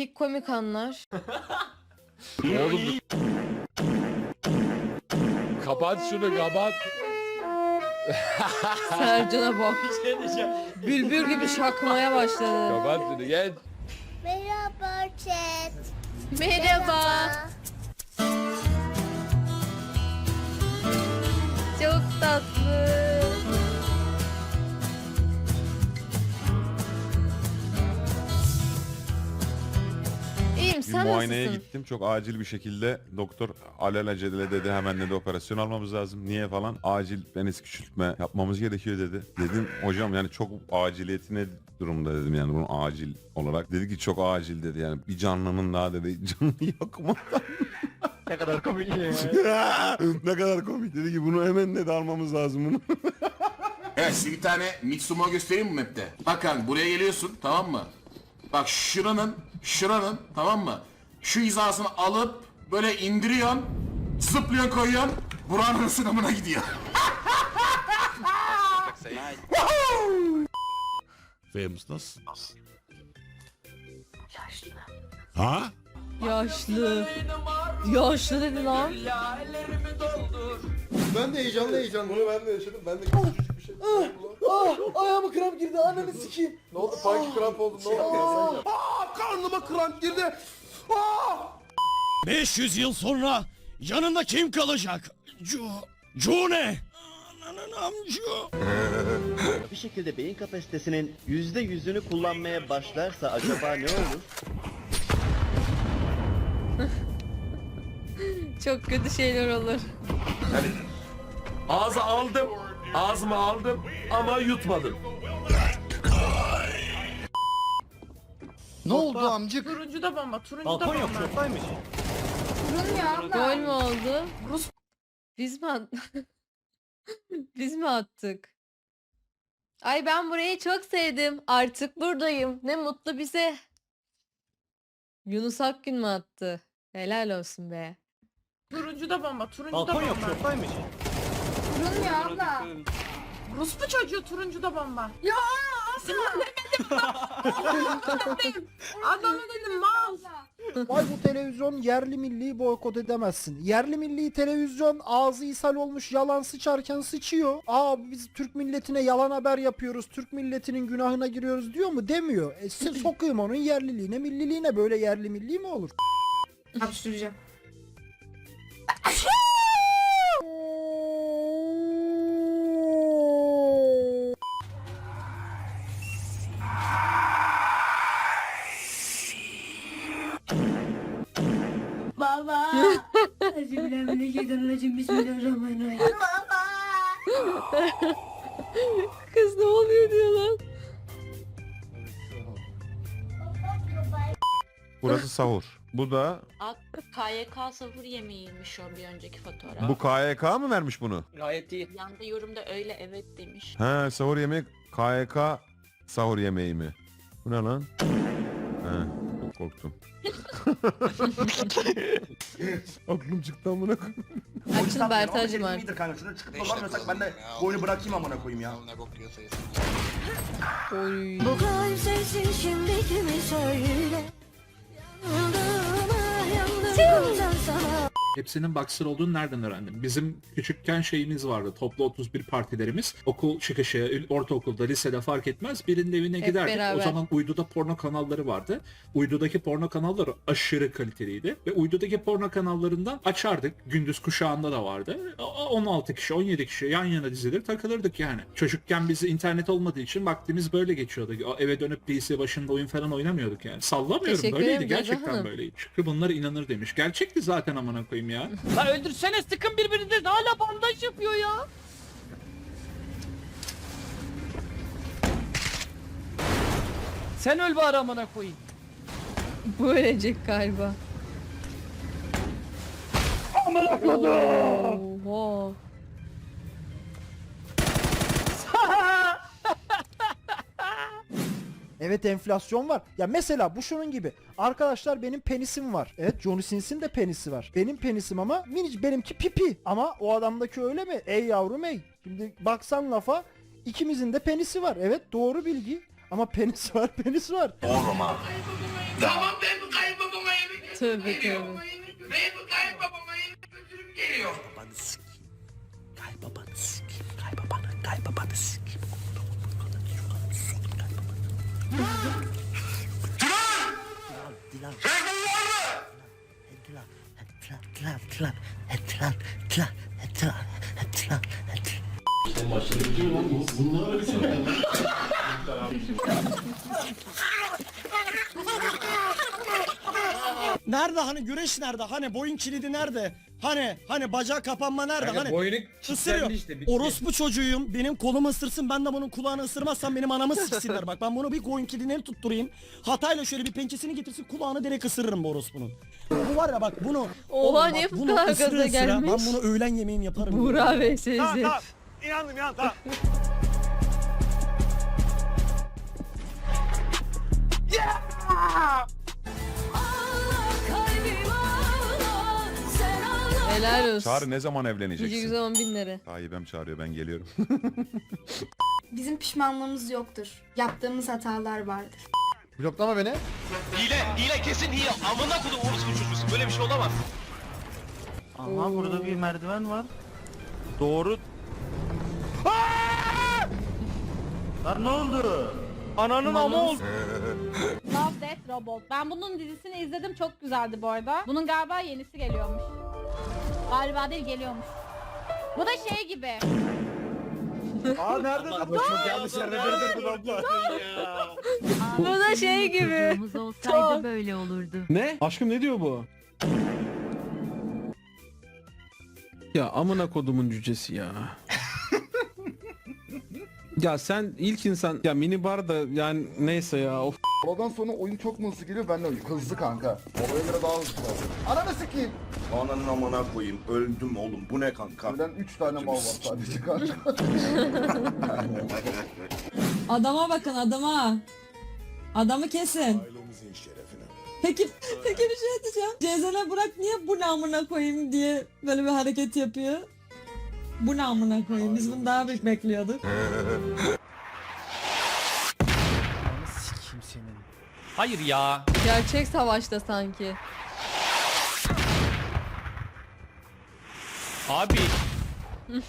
Dakik komik anlar. Oğlum Kapat şunu kapat. Sercan'a bak. şey diyeceğim. Bülbül gibi şakmaya başladı. Kapat şunu geç. Merhaba chat. Merhaba. Sen muayeneye nasılsın? gittim. Çok acil bir şekilde doktor alelacele dedi hemen dedi operasyon almamız lazım. Niye falan? Acil penis küçültme yapmamız gerekiyor dedi. Dedim hocam yani çok aciliyeti ne durumda dedim yani bunun acil olarak. Dedi ki çok acil dedi yani bir canlının daha dedi canını yakma. Ne kadar komik ya. ne kadar komik dedi ki bunu hemen dedi almamız lazım bunu. Evet size bir tane Mitsumo göstereyim mi map'te? Bak kanka buraya geliyorsun tamam mı? Bak şuranın, şuranın tamam mı? Şu hizasını alıp böyle indiriyorsun, zıplıyorsun koyuyorsun, buranın sınavına gidiyor. Famous nasıl? Ha? Yaşlı. Yaşlı dedi lan. Ben de heyecanlı heyecanlı. Bunu ben de yaşadım. Ben de küçücük bir şey. Ah, ayağıma kramp girdi. Ananı sikeyim. Ne oldu? Panki kramp oldu. Ne oldu? Aa, karnıma kramp girdi. Aa! 500 yıl sonra yanında kim kalacak? Cu... Cu ne? Ananın amcu. bir şekilde beyin kapasitesinin yüzde yüzünü kullanmaya başlarsa acaba ne olur? Çok kötü şeyler olur. Ağza aldım. Ağzıma aldım ama yutmadım. Ne oldu amcık? Turuncu da bomba, turuncu Balkon da yok bomba. şoktaymış. Turun ya abla. Gol mü oldu? Biz mi at- Biz mi attık? Ay ben burayı çok sevdim. Artık buradayım. Ne mutlu bize. Yunus Akgün mü attı? Helal olsun be. Turuncu da bomba, turuncu da Balkon yok bomba. şoktaymış. Turun ya abla. Rus mu çocuğu turuncu da bomba? Ya abla. Adamı dedim mal. Vay bu televizyon yerli milli boykot edemezsin. Yerli milli televizyon ağzı ishal olmuş yalan sıçarken sıçıyor. Aa biz Türk milletine yalan haber yapıyoruz. Türk milletinin günahına giriyoruz diyor mu? Demiyor. E, s- sokayım onun yerliliğine milliliğine böyle yerli milli mi olur? Hapşıracağım. Kız ne oluyor diyor lan. Burası sahur. Bu da KYK sahur yemeğiymiş o bir önceki fotoğraf. bu KYK mı vermiş bunu? Gayet iyi. Yanda yorumda öyle evet demiş. He sahur yemeği KYK sahur yemeği mi? Bu ne lan? He korktum. Aklım çıktı amına koyayım. Açın Bertacım var. kanka şunu çıkıp dolamıyorsak ben de oyunu bırakayım amına koyayım ya. Oy. Bu kalp sesi şimdi kimi söyle. Yandım, yandım ben sana. Hepsinin boxer olduğunu nereden öğrendim? Bizim küçükken şeyimiz vardı. Toplu 31 partilerimiz. Okul çıkışı, ortaokulda, lisede fark etmez. Birinin evine Hep giderdik. beraber. O zaman uyduda porno kanalları vardı. Uydudaki porno kanalları aşırı kaliteliydi. Ve uydudaki porno kanallarından açardık. Gündüz kuşağında da vardı. O- 16 kişi, 17 kişi yan yana dizilir takılırdık yani. Çocukken biz internet olmadığı için vaktimiz böyle geçiyordu. O Eve dönüp PC başında oyun falan oynamıyorduk yani. Sallamıyorum Teşekkür böyleydi. Gözde Gerçekten Hanım. böyleydi. Şükrü bunlara inanır demiş. Gerçekti zaten amına koyayım ya. Lan öldürsene sıkın birbirinizi hala bandaj yapıyor ya. Sen öl bari amına koyayım. Bu ölecek galiba. Amına. Oha. Evet enflasyon var. Ya mesela bu şunun gibi. Arkadaşlar benim penisim var. Evet Johnny Sins'in de penisi var. Benim penisim ama minicik benimki pipi. Ama o adamdaki öyle mi? Ey yavrum ey. Şimdi baksan lafa ikimizin de penisi var. Evet doğru bilgi. Ama penis var penis var. Tamam ben Tövbe tövbe. Nerede hani güreş nerede? Hani boyun kilidi nerede? Hani hani bacak kapanma nerede? hani boynu ısırıyor. Orospu çocuğuyum. Benim kolumu ısırsın ben de bunun kulağını ısırmazsam benim anamı siksinler. Bak ben bunu bir boyun kilidini tutturayım. Hatayla şöyle bir pençesini getirsin kulağını direkt ısırırım bu orospunun. Bu var ya bak bunu Oha, bak, bu bunu kadar gaza gelmiş? Ben bunu öğlen yemeğim yaparım. Buğra ve Sezin. İnandım ya tamam. Kalbim Helal olsun. Çağrı ne zaman evleneceksin? güzel on binlere. Sahibem çağırıyor ben geliyorum. Bizim pişmanlığımız yoktur. Yaptığımız hatalar vardır. Bloklama beni. Hile, hile kesin hile. Amına kodum orospu çocuğusun. Böyle bir şey olamaz. Aha burada bir merdiven var. Doğru. Lan ne oldu? Ananın ama oldu. Love Death Robot. Ben bunun dizisini izledim. Çok güzeldi bu arada. Bunun galiba yenisi geliyormuş. Galiba değil geliyormuş. Bu da şey gibi. Aa nerede? Çok yanlış yerde durdurdun abla. Bu da şey gibi. olsaydı böyle olurdu. Ne? Aşkım ne diyor bu? Ya amına kodumun cücesi ya. Ya sen ilk insan ya mini bar da yani neyse ya of. Oradan sonra oyun çok mu hızlı geliyor ben de hızlı kanka. Oraya göre daha hızlı. Ananı sikeyim. Ananın amına koyayım. Öldüm oğlum. Bu ne kanka? Ölen 3 tane mal var sadece kanka. Adama bakın adama. Adamı kesin. Peki, peki bir şey diyeceğim. Cezene bırak niye bu namına koyayım diye böyle bir hareket yapıyor? Bu namına koyayım. Biz bunu daha büyük bekliyorduk. Sikim senin. Hayır ya. Gerçek savaşta sanki. Abi.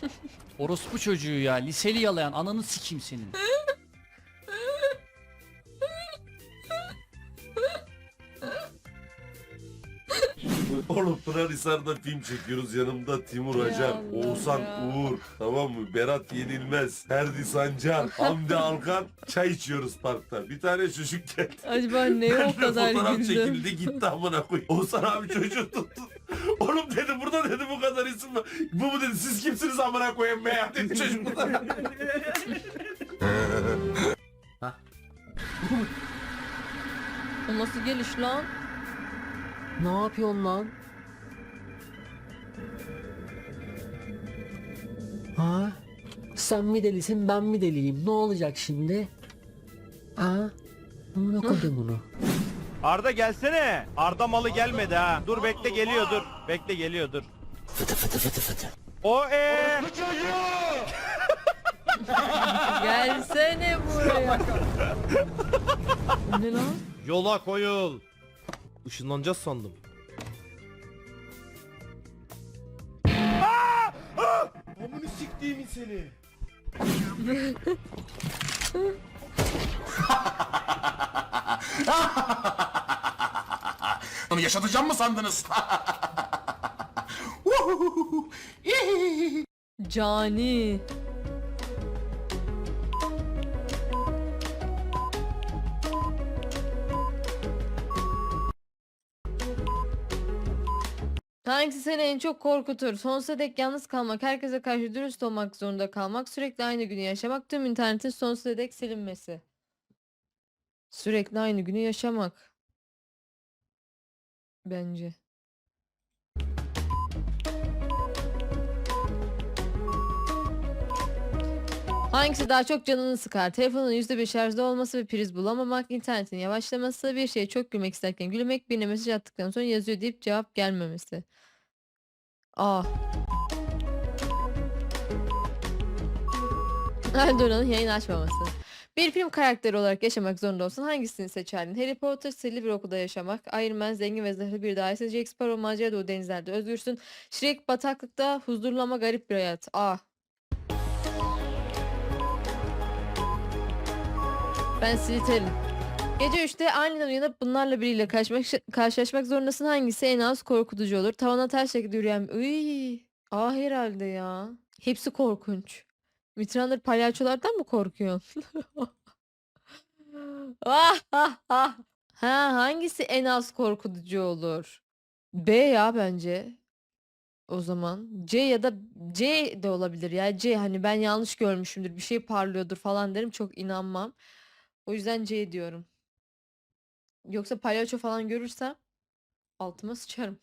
Orospu çocuğu ya. Liseli yalayan ananı sikeyim senin. Oğlum Pınarhisar'da film çekiyoruz. Yanımda Timur Acar, Oğuzhan. Uğur, tamam mı? Berat Yenilmez, Ferdi Sancar, Hamdi Alkan çay içiyoruz parkta. Bir tane çocuk geldi. Acaba neye o Benimle kadar fotoğraf güldü? çekildi gitti amına koy. Oğuzhan abi çocuğu tuttu. Oğlum dedi burada dedi bu kadar isim var. Bu mu dedi siz kimsiniz amına koyayım be ya dedi çocuk burada. O nasıl geliş lan? Ne yapıyorsun lan? Ha? Sen mi delisin ben mi deliyim? Ne olacak şimdi? Ha? Amına koydum bunu. Arda gelsene. Arda malı gelmedi ha. Dur bekle geliyor dur. Bekle geliyor dur. Fıtı fıtı fıtı fıtı. O e. Gelsene buraya. Ne lan? Yola koyul. Işınlanacağız sandım. Amını siktiğimin seni. Onu yaşatacağım mı sandınız? Cani. Hangisi seni en çok korkutur? Sonsuza dek yalnız kalmak, herkese karşı dürüst olmak zorunda kalmak, sürekli aynı günü yaşamak, tüm internetin sonsuza dek silinmesi. Sürekli aynı günü yaşamak. Bence. Hangisi daha çok canını sıkar? Telefonun %1 şarjda olması ve priz bulamamak, internetin yavaşlaması, bir şeye çok gülmek isterken gülmek, birine mesaj attıktan sonra yazıyor deyip cevap gelmemesi. A. Erdoğan'ın yayın açmaması. Bir film karakteri olarak yaşamak zorunda olsan hangisini seçerdin? Harry Potter, sihirli bir okulda yaşamak, Iron Man, zengin ve zırhlı bir dairesi, Jack Sparrow, macera dolu denizlerde özgürsün, Shrek, bataklıkta, huzurlu ama garip bir hayat. A. Ben Slytherin. Gece 3'te aniden uyanıp bunlarla biriyle karşılaşmak, karşılaşmak zorundasın. Hangisi en az korkutucu olur? Tavana ters şekilde yürüyen... Iy, A herhalde ya. Hepsi korkunç. Mitrandır palyaçolardan mı korkuyorsun? Ah, ah, ah. Ha hangisi en az korkutucu olur? B ya bence. O zaman C ya da C de olabilir ya. C hani ben yanlış görmüşümdür. Bir şey parlıyordur falan derim. Çok inanmam. O yüzden C diyorum. Yoksa palyaço falan görürsem altıma sıçarım.